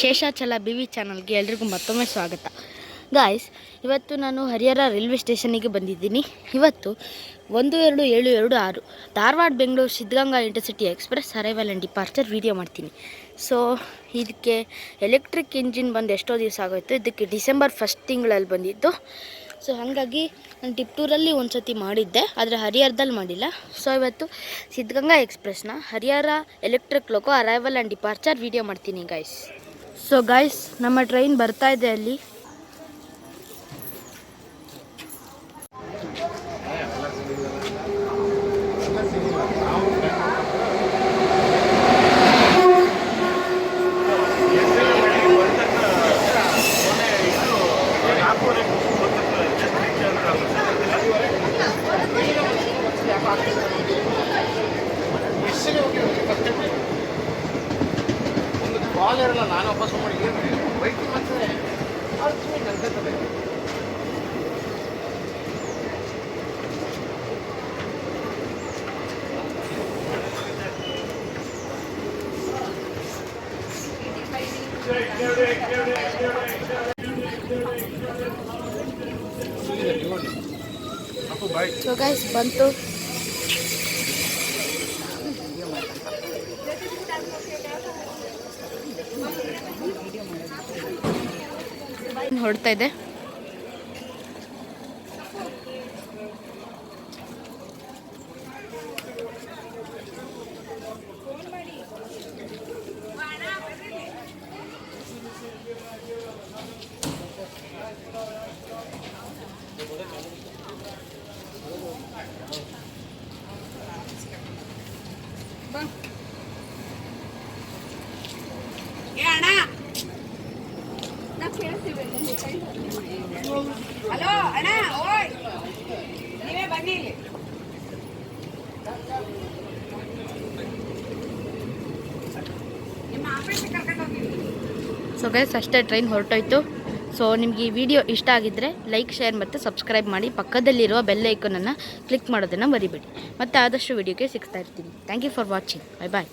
Seshachala B V ಚಾನಲ್ಗೆ ಎಲ್ರಿಗೂ ಮತ್ತೊಮ್ಮೆ ಸ್ವಾಗತ. ಗಾಯ್ಸ್ ಇವತ್ತು ನಾನು ಹರಿಹರ ರೈಲ್ವೆ ಸ್ಟೇಷನಿಗೆ ಬಂದಿದ್ದೀನಿ. ಇವತ್ತು ಒಂದು ಎರಡು ಏಳು ಎರಡು ಆರು Dharwad, Bengaluru, Siddaganga intercity express arrival and departure video ಮಾಡ್ತೀನಿ. ಸೊ ಇದಕ್ಕೆ ಎಲೆಕ್ಟ್ರಿಕ್ ಇಂಜಿನ್ ಬಂದು ಎಷ್ಟೋ ದಿವಸ ಆಗೋಯಿತು. ಇದಕ್ಕೆ ಡಿಸೆಂಬರ್ ಫಸ್ಟ್ ತಿಂಗಳಲ್ಲಿ ಬಂದಿತ್ತು ಸೊ ಹಾಗಾಗಿ ನಾನು ಟಿಪ್ಟೂರಲ್ಲಿ ಒಂದು ಸತಿ ಮಾಡಿದ್ದೆ, ಆದರೆ ಹರಿಹರದಲ್ಲಿ ಮಾಡಿಲ್ಲ. ಸೊ ಇವತ್ತು Siddaganga ಎಕ್ಸ್ಪ್ರೆಸ್ನ Harihar electric loco arrival and departure video ಮಾಡ್ತೀನಿ ಗಾಯ್ಸ್ ಸೊ ಗಾಯ್ಸ್ ನಮ್ಮ ಟ್ರೈನ್ ಬರ್ತಾ ಇದೆ ಅಲ್ಲಿ ಒಂದು ಕಾಲ್ ಇರಲ್ಲ ನಾನು ವಾಪಸ್ ಮಾಡಿ ಏನು ಬೈಕ್ ಮತ್ತೆ ಅಲ್ಟಿಮೇಟ್ ಅನ್ಕೋತದೆ ಅಪ್ಪು ಬಾಯ್ ಸೊ ಗಾಯ್ಸ್ ಬಂತು ಹೊರಡ್ತಾ ಇದೆ. ಹಲೋ, ಅಣ್ಣ, ಓಯ್. ನೀವೇ ಬನ್ನಿ. ಸೊ ಗೈಸ್ ಅಷ್ಟೇ ಟ್ರೈನ್ ಹೊರಟೋಯ್ತು. ಸೊ ನಿಮಗೆ ಈ ವಿಡಿಯೋ ಇಷ್ಟ ಆಗಿದ್ದರೆ ಲೈಕ್ ಶೇರ್ ಮತ್ತು ಸಬ್ಸ್ಕ್ರೈಬ್ ಮಾಡಿ. ಪಕ್ಕದಲ್ಲಿರುವ ಬೆಲ್ ಐಕನನ್ನು ಕ್ಲಿಕ್ ಮಾಡೋದನ್ನು ಮರಿಬೇಡಿ. ಮತ್ತು ಆದಷ್ಟು ವಿಡಿಯೋಗೆ ಸಿಗ್ತಾ ಇರ್ತೀನಿ. Thank you for watching bye bye